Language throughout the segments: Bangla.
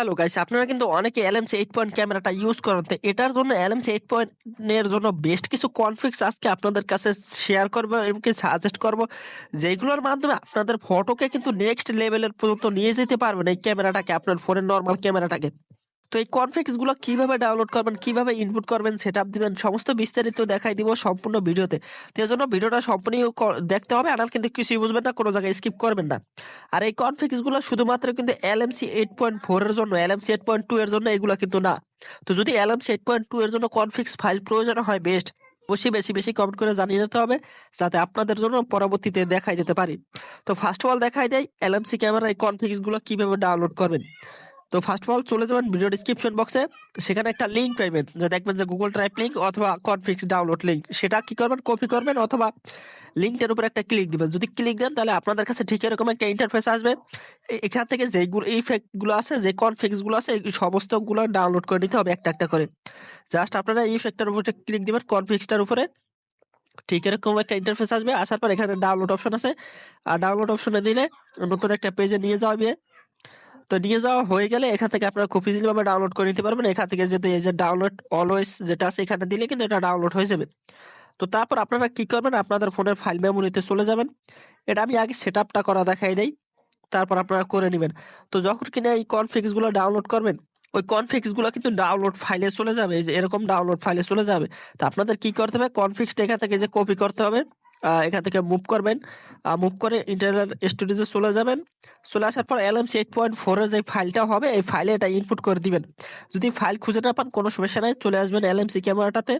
হ্যালো গাইস, আপনারা কিন্তু অনেকে এলএমসি এইট পয়েন্ট ক্যামেরাটা ইউজ করেন, তো এটার জন্য এলএমসি এইট পয়েন্টের জন্য বেস্ট কিছু কনফিক্স আজকে আপনাদের কাছে শেয়ার করব এবং সাজেস্ট করব, যেগুলোর মাধ্যমে আপনাদের ফটোকে কিন্তু নেক্সট লেভেলের পর্যন্ত নিয়ে যেতে পারবেন এই ক্যামেরাটাকে, আপনার ফোনের নর্মাল ক্যামেরাটাকে। তো এই কনফিক্সগুলো কীভাবে ডাউনলোড করবেন, কীভাবে ইনপুট করবেন সেট আপ দিবেন, সমস্ত বিস্তারিত দেখাই দিব সম্পূর্ণ ভিডিওতে। তো জন্য ভিডিওটা সম্পূর্ণ দেখতে হবে আনাল কিন্তু কিছুই বুঝবেন না, কোনো জায়গায় স্কিপ করবেন না। আর এই কনফিক্সগুলো শুধুমাত্র কিন্তু এলএমসি এইট পয়েন্ট ফোর এর জন্য এলএমসি এইট পয়েন্ট টু এর জন্য এগুলো কিন্তু না। তো যদি এলএমসি এইট পয়েন্ট টু এর জন্য কনফিক্স ফাইল প্রয়োজন হয় বেস্ট অবশ্যই বেশি বেশি কমেন্ট করে জানিয়ে দিতে হবে, যাতে আপনাদের জন্য পরবর্তীতে দেখাই দিতে পারি। তো ফার্স্ট অফ অল দেখাই দেয় এলএমসি ক্যামেরা এই কনফিক্সগুলো কীভাবে ডাউনলোড করবেন। তো ফার্স্ট অফ অল চলে যাবেন ভিডিও ডিসক্রিপশন বক্সে সেখানে একটা লিঙ্ক পাইবেন, যে দেখবেন যে গুগল ড্রাইভ লিঙ্ক অথবা কনফিক্স ডাউনলোড লিঙ্ক সেটা কি করবেন? কপি করবেন অথবা লিঙ্কটার উপর একটা ক্লিক দিবেন। যদি ক্লিক দেন তাহলে আপনাদের কাছে ঠিক এরকম একটা ইন্টারফেস আসবে। এখান থেকে যেগুলো ইফেক্টগুলো আছে, যে কনফিক্সগুলো আছে, এই সমস্তগুলো ডাউনলোড করে নিতে হবে একটা একটা করে। জাস্ট আপনারা এই ইফেক্টের উপরে ক্লিক দিবেন কনফিক্সটার উপরে, ঠিক এরকম একটা ইন্টারফেস আসবে। আসার পর এখানে ডাউনলোড অপশন আছে। আর ডাউনলোড অপশনে দিলে নতুন একটা পেজে নিয়ে যাবে তো নিয়ে যাওয়া হয়ে গেলে এখান থেকে আপনারা খুব ইজিলি ভাবে ডাউনলোড করে নিতে পারবেন। এখান থেকে যেহেতু এই যে ডাউনলোড অলওয়েজ যেটা আছে এখানে দিলে কিন্তু এটা ডাউনলোড হয়ে যাবে। তো তারপর আপনারা কি করবেন? আপনাদের ফোনের ফাইল মেমোরিতে চলে যাবেন। এটা আমি আগে সেট আপটা করা দেখাই দেই। তারপর আপনারা করে নেবেন। তো যখন কিনা এই কনফিক্সগুলো ডাউনলোড করবেন, ওই কনফিক্সগুলো কিন্তু ডাউনলোড ফাইলে চলে যাবে। এই যে এরকম ডাউনলোড ফাইলে চলে যাবে। তো আপনাদের কি করতে হবে? কনফিক্সটা এখান থেকে যে কপি করতে হবে। এখান থেকে মুভ করবেন। মুভ করে ইন্টারনাল স্টোরেজে চলে যাবেন। চলে আসার পর এলএমসি এইট পয়েন্ট ফোরের যে ফাইলটা হবে, এই ফাইলে এটা ইনপুট করে দিবেন। যদি ফাইল খুঁজে না পান, কোনো সমস্যা নাই, চলে আসবেন এলএমসি ক্যামেরাটাতে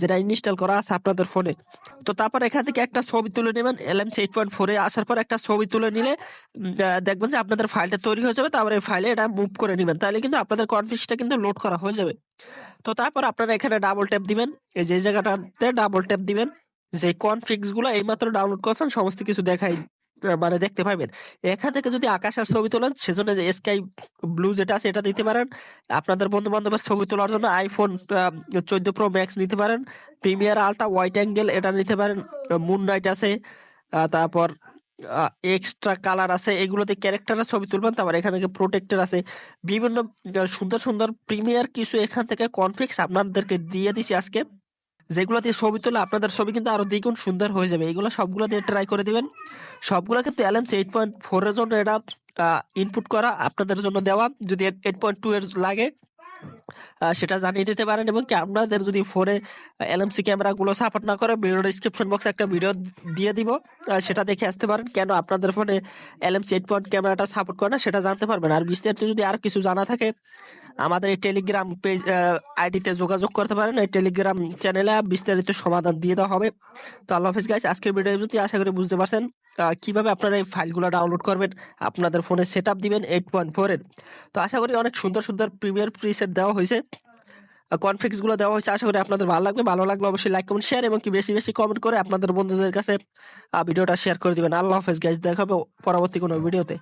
যেটা ইনস্টল করা আছে আপনাদের ফোনে তো তারপর এখান থেকে একটা ছবি তুলে নেবেন। এলএমসি এইট পয়েন্ট ফোরে আসার পর একটা ছবি তুলে নিলে দেখবেন যে আপনাদের ফাইলটা তৈরি হয়ে যাবে, তারপরে এই ফাইলে এটা মুভ করে নেবেন। তাহলে কিন্তু আপনাদের কনফিক্সটা কিন্তু লোড করা হয়ে যাবে। তো তারপর আপনারা এখানে ডাবল ট্যাপ দিবেন। এই যে জায়গাটাতে ডাবল ট্যাপ দিবেন। যে কনফিক্সগুলো এইমাত্র ডাউনলোড করছেন, সমস্ত কিছু দেখাই মানে দেখতে পাবেন। এখান থেকে যদি আকাশের ছবি তোলেন, সেজন্য যে স্কাই ব্লু যেটা আছে এটা দিতে পারেন। আপনাদের বন্ধু বান্ধবের ছবি তোলার জন্য আইফোন চোদ্দ প্রো ম্যাক্স নিতে পারেন। প্রিমিয়ার আলট্রা হোয়াইট অ্যাঙ্গেল এটা নিতে পারেন। মুন নাইট আছে তারপর এক্সট্রা কালার আছে, এগুলোতে ক্যারেক্টারের ছবি তুলবেন। তারপর এখান থেকে প্রোটেক্টর আছে। বিভিন্ন সুন্দর সুন্দর প্রিমিয়ার কিছু এখান থেকে কনফিক্স আপনাদেরকে দিয়ে দিছি আজকে। যেগুলো দিয়ে ছবি তোলে আপনাদের ছবি কিন্তু আরও দ্বিগুণ সুন্দর হয়ে যাবে। এগুলো সবগুলো দিয়ে ট্রাই করে দিবেন। সবগুলো কিন্তু এলএমসি এইট পয়েন্ট ফোর এর জন্য এটা ইনপুট করা আপনাদের জন্য দেওয়া। যদি এইট পয়েন্ট টু এর লাগে সেটা জানিয়ে দিতে পারেন এবং কি আপনাদের যদি ফোনে এলএমসি ক্যামেরা গুলো সাপোর্ট না করে ভিডিও ডিসক্রিপশন বক্সে একটা ভিডিও দিয়ে দিব সেটা দেখে আসতে পারেন। কেন আপনাদের ফোনে এলএমসি এইট পয়েন্ট ক্যামেরাটা সাপোর্ট করে না, সেটা জানতে পারবেন। আর বিস্তারিত যদি আর কিছু জানা থাকে আমাদের এই টেলিগ্রাম পেজ আইডিতে যোগাযোগ করতে পারেন। এই টেলিগ্রাম চ্যানেলে বিস্তারিত সমাধান দিয়ে দেওয়া হবে। তো আল্লাহ হাফিজ গাইস আজকের ভিডিও যদি আশা করি বুঝতে পারছেন কীভাবে আপনারা এই ফাইলগুলো ডাউনলোড করবেন, আপনাদের ফোনে সেট আপ দিবেন এইট পয়েন্ট ফোরের তো আশা করি অনেক সুন্দর সুন্দর প্রিমিয়ার প্রিসেট দেওয়া হয়েছে। কনফিক্সগুলো দেওয়া হয়েছে। আশা করি আপনাদের ভালো লাগবে। ভালো লাগলে অবশ্যই লাইক কমেন্ট শেয়ার এবং কি বেশি বেশি কমেন্ট করে আপনাদের বন্ধুদের কাছে ভিডিওটা শেয়ার করে দিবেন। আল্লাহ হাফেজ গাইজ দেখা হবে পরবর্তী কোনো ভিডিওতে